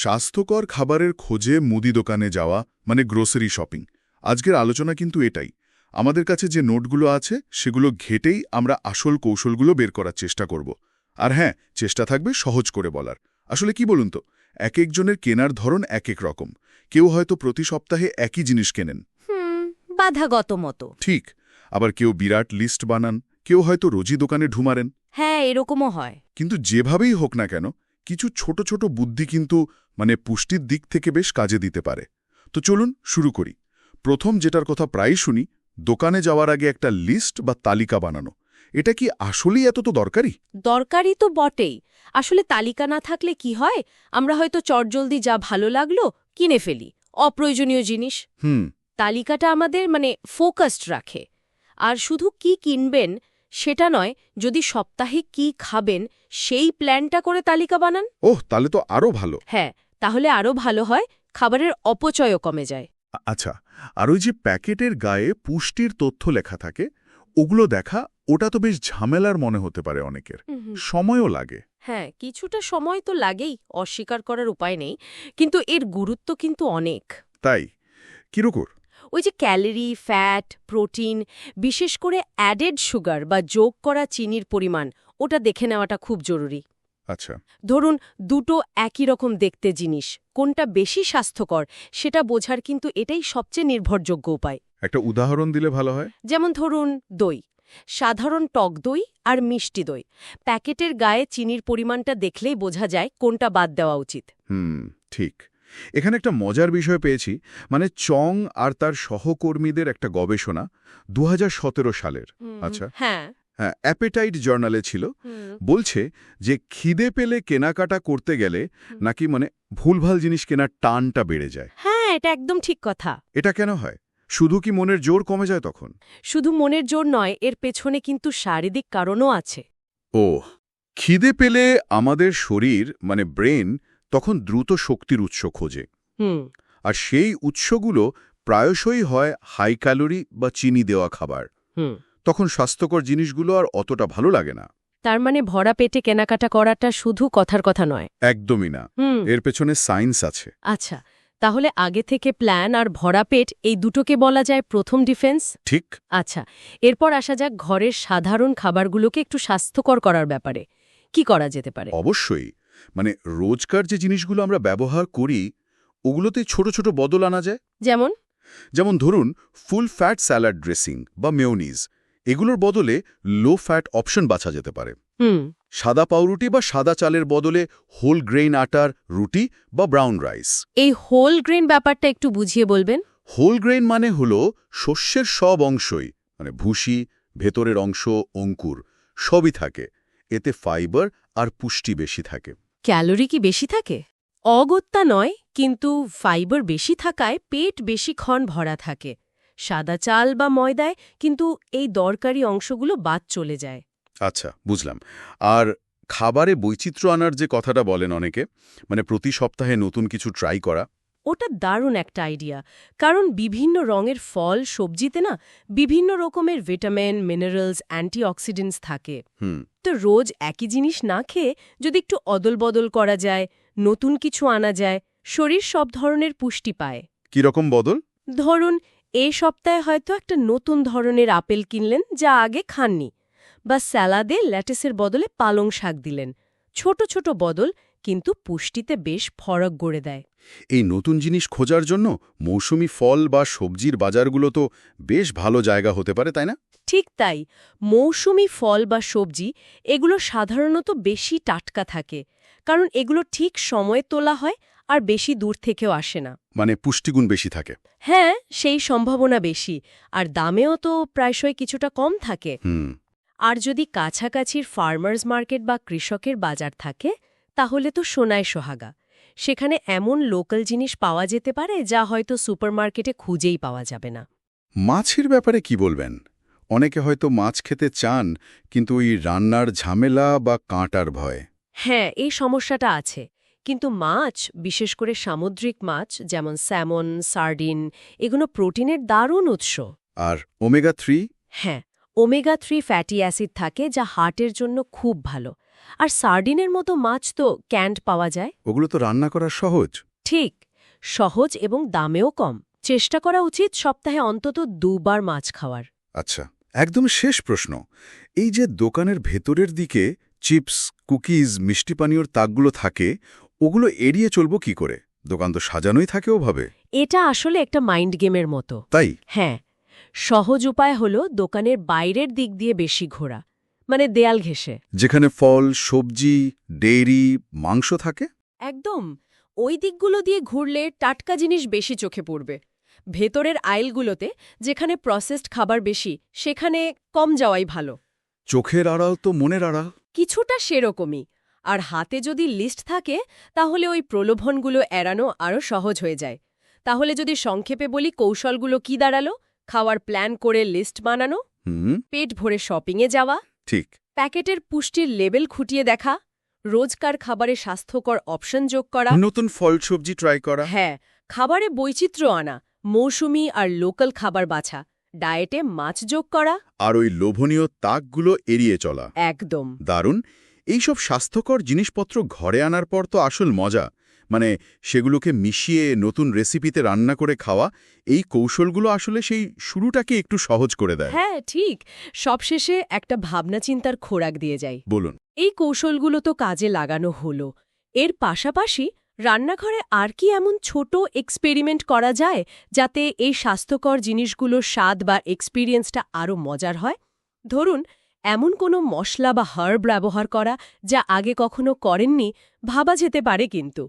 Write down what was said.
স্বাস্থ্যকর খাবারের খোঁজে মুদি দোকানে যাওয়া মানে গ্রোসারি শপিং আজকের আলোচনা কিন্তু এটাই। আমাদের কাছে যে নোটগুলো আছে সেগুলো ঘেটেই আমরা আসল কৌশলগুলো বের করার চেষ্টা করব। আর হ্যাঁ চেষ্টা থাকবে সহজ করে বলার। আসলে কি বলুন তো? এক একজনের কেনার ধরন এক এক রকম। কেউ হয়তো প্রতি সপ্তাহে একই জিনিস কেনেন। হুম বাধাগত মতো। ঠিক। আবার কেউ বিরাট লিস্ট বানান কেউ হয়তো রোজি দোকানে ঢুমারেন হ্যাঁ এরকমও হয়। কিন্তু যেভাবেই হোক না কেন কিছু ছোট ছোট বুদ্ধি কিন্তু মানে পুষ্টির দিক থেকে বেশ কাজে দিতে পারে। তো চলুন শুরু করি। প্রথম যেটার কথা প্রায় শুনি দোকানে যাওয়ার আগে একটা লিস্ট বা তালিকা বানানো। এটা কি আসলেই এত তো দরকারি? দরকারি তো বটেই। আসলে তালিকা না থাকলে কি হয়? আমরা হয়তো চটজলদি যা ভালো লাগল কিনে ফেলি অপ্রয়োজনীয় জিনিস। হুম। তালিকাটা আমাদের মানে ফোকাসড রাখে। আর শুধু কি কিনবেন সেটা নয় যদি সপ্তাহে কি খাবেন সেই প্ল্যানটা করে তালিকা বানান। ওহ তাহলে তো আরও ভালো। হ্যাঁ তাহলে আরও ভালো হয় খাবারের অপচয়ও কমে যায়। আচ্ছা আর ওই যে প্যাকেটের গায়ে পুষ্টির তথ্য লেখা থাকে ওগুলো দেখা ওটা তো বেশ ঝামেলার মনে হতে পারে অনেকের। সময়ও লাগে। হ্যাঁ কিছুটা সময় তো লাগেই অস্বীকার করার উপায় নেই কিন্তু এর গুরুত্ব কিন্তু অনেক। তাই? কিরকর ওই যে ক্যালোরি ফ্যাট প্রোটিন বিশেষ করে অ্যাডেড সুগার বা যোগ করা চিনির পরিমাণ ওটা দেখে নেওয়াটা খুব জরুরি। আচ্ছা। ধরুন দুটো একই রকম দেখতে জিনিস কোনটা বেশি স্বাস্থ্যকর সেটা বোঝার কিন্তু এটাই সবচেয়ে নির্ভরযোগ্য উপায়। একটা উদাহরণ দিলে ভালো হয়? যেমন ধরুন দই। সাধারণ টক দই আর মিষ্টি দই। প্যাকেটের গায়ে চিনির পরিমাণটা দেখলেই বোঝা যায় কোনটা বাদ দেওয়া উচিত। হুম ঠিক। এখানে একটা মজার বিষয় পেয়েছি মানে চং আর তার সহকর্মীদের একটা গবেষণা দু হাজার সতেরো সালের। আচ্ছা। হ্যাঁ হ্যাঁ। অ্যাপেটাইট জার্নালে ছিল। বলছে যে খিদে পেলে কেনাকাটা করতে গেলে নাকি মানে ভুলভাল জিনিস কেনার টানটা বেড়ে যায়। হ্যাঁ এটা একদম ঠিক কথা। এটা কেন হয়? শুধু কি মনের জোর কমে যায় তখন? শুধু মনের জোর নয় এর পেছনে কিন্তু শারীরিক কারণও আছে। ও খিদে পেলে আমাদের শরীর মানে ব্রেন তখন দ্রুত শক্তির উৎস খোঁজে। হুম। আর সেই উৎসগুলো প্রায়শই হয় হাই ক্যালোরি বা চিনি দেওয়া খাবার। হুম। তখন স্বাস্থ্যকর জিনিসগুলো আর অতটা ভালো লাগে না। তার মানে ভরা পেটে কেনাকাটা করাটা শুধু কথার কথা নয়। একদমই না। এর পেছনে সায়েন্স আছে। আচ্ছা তাহলে আগে থেকে প্ল্যান আর ভরা পেট এই দুটোকে বলা যায় প্রথম ডিফেন্স? ঠিক। আচ্ছা এরপর আসা যাক ঘরের সাধারণ খাবারগুলোকে একটু স্বাস্থ্যকর করার ব্যাপারে। কি করা যেতে পারে? অবশ্যই। মানে রোজকার যে জিনিসগুলো আমরা ব্যবহার করি ওগুলোতে ছোট ছোট বদল আনা যায়? যেমন? যেমন ধরুন ফুল ফ্যাট স্যালাড ড্রেসিং বা মেয়োনিজ। এগুলোর বদলে লো ফ্যাট অপশন বাছা যেতে পারে। হুম। সাদা পাউরুটি বা সাদা চালের বদলে হোল গ্রেইন আটার রুটি বা ব্রাউন রাইস এই হোল গ্রেন ব্যাপারটা একটু বুঝিয়ে বলবেন? হোল গ্রেইন মানে হল শস্যের সব অংশই মানে ভুসি ভেতরের অংশ অঙ্কুর সবই থাকে। এতে ফাইবার আর পুষ্টি বেশি থাকে। ক্যালোরি কি বেশি থাকে? অগত্যা নয় কিন্তু ফাইবার বেশি থাকায় পেট বেশিক্ষণ ভরা থাকে। সাদা চাল বা ময়দায় কিন্তু এই দরকারি অংশগুলো বাদ চলে যায়। আচ্ছা বুঝলাম। আর খাবারে বৈচিত্র্য আনার যে কথাটা বলেন অনেকে মানে প্রতি সপ্তাহে নতুন কিছু ট্রাই করা। ওটা দারুণ একটা আইডিয়া। কারণ বিভিন্ন রঙের ফল সবজিতে না বিভিন্ন রকমের ভিটামিন মিনারেলস অ্যান্টিঅক্সিডেন্টস থাকে। হুম। তো রোজ একই জিনিস না খেয়ে যদি একটু অদল বদল করা যায় নতুন কিছু আনা যায় শরীর সব ধরনের পুষ্টি পায়। কীরকম বদল? ধরুন এ সপ্তাহে হয়তো একটা নতুন ধরনের আপেল কিনলেন যা আগে খাননি বা স্যালাদে ল্যাটেসের বদলে পালং শাক দিলেন। ছোট ছোট বদল কিন্তু পুষ্টিতে বেশ ফরক গড়ে দেয়। এই নতুন জিনিস খোঁজার জন্য মৌসুমি ফল বা সবজির বাজারগুলো তো বেশ ভালো জায়গা হতে পারে তাই না? ঠিক তাই। মৌসুমি ফল বা সবজি এগুলো সাধারণত বেশি টাটকা থাকে কারণ এগুলো ঠিক সময়ে তোলা হয় আর বেশি দূর থেকেও আসে না। মানে পুষ্টিগুণ বেশি থাকে। হ্যাঁ সেই সম্ভাবনা বেশি। আর দামেও তো প্রায়শই কিছুটা কম থাকে। হুম। আর যদি কাছাকাছির ফার্মার্স মার্কেট বা কৃষকের বাজার থাকে তাহলে তো সোনায় সোহাগা। সেখানে এমন লোকাল জিনিস পাওয়া যেতে পারে যা হয়তো সুপারমার্কেটে খুঁজেই পাওয়া যাবে না। মাছের ব্যাপারে কি বলবেন? অনেকে হয়তো মাছ খেতে চান কিন্তু ওই রান্নার ঝামেলা বা কাঁটার ভয়। হ্যাঁ এই সমস্যাটা আছে। কিন্তু মাছ বিশেষ করে সামুদ্রিক মাছ যেমন স্যামন সার্ডিন এগুলো প্রোটিনের দারুণ উৎস। আর ওমেগা থ্রি হ্যাঁ ওমেগা থ্রি ফ্যাটি অ্যাসিড থাকে যা হার্টের জন্য খুব ভালো। আর সার্ডিনের মতো মাছ তো ক্যান্ড পাওয়া যায়। ওগুলো তো রান্না করা সহজ। ঠিক সহজ এবং দামেও কম। চেষ্টা করা উচিত সপ্তাহে অন্তত দুবার মাছ খাওয়ার। আচ্ছা একদম শেষ প্রশ্ন। এই যে দোকানের ভেতরের দিকে চিপস কুকিজ মিষ্টি পানীয়র তাকগুলো থাকে ওগুলো এড়িয়ে চলবো কি করে? দোকান তো সাজানোই থাকে ওভাবে। এটা আসলে একটা মাইন্ড গেমের মতো। তাই? হ্যাঁ সহজ উপায় হল দোকানের বাইরের দিক দিয়ে বেশি ঘোরা মানে দেয়াল ঘেঁষে। যেখানে ফল সবজি ডেইরি মাংস থাকে? একদম। ওই দিকগুলো দিয়ে ঘুরলে টাটকা জিনিস বেশি চোখে পড়বে। ভেতরের আইলগুলোতে যেখানে প্রসেসড খাবার বেশি সেখানে কম যাওয়াই ভালো। চোখের আড়াল তো মনের আড়াল। কিছুটা সেরকমই। আর হাতে যদি লিস্ট থাকে তাহলে ওই প্রলোভনগুলো এড়ানো আরও সহজ হয়ে যায়। তাহলে যদি সংক্ষেপে বলি কৌশলগুলো কি দাঁড়াল? খাওয়ার প্ল্যান করে লিস্ট বানানো পেট ভরে শপিংয়ে যাওয়া ঠিক। প্যাকেটের পুষ্টির লেবেল খুঁটিয়ে দেখা রোজকার খাবারে স্বাস্থ্যকর অপশন যোগ করা। নতুন ফল সবজি ট্রাই করা। হ্যাঁ খাবারে বৈচিত্র্য আনা মৌসুমি আর লোকাল খাবার বাছা ডায়েটে মাছ যোগ করা। আর ওই লোভনীয় তাকগুলো এড়িয়ে চলা। একদম। দারুণ। এইসব স্বাস্থ্যকর জিনিসপত্র ঘরে আনার পর তো আসল মজা। মানে সেগুলোকে মিশিয়ে নতুন রেসিপিতে রান্না করে খাওয়া এই কৌশলগুলো আসলে সেই শুরুটাকে একটু সহজ করে দেয়। হ্যাঁ ঠিক। সবশেষে একটা ভাবনা চিন্তার খোরাক দিয়ে যায় বলুন। এই কৌশলগুলো তো কাজে লাগানো হলো। এর পাশাপাশি রান্নাঘরে আর কি এমন ছোট এক্সপেরিমেন্ট করা যায় যাতে এই স্বাস্থ্যকর জিনিসগুলোর স্বাদ বা এক্সপিরিয়েন্সটা আরও মজার হয়? ধরুন এমন কোনো মশলা বা হার্ব ব্যবহার করা যা আগে কখনো করেননি, ভাবা যেতে পারে কিন্তু।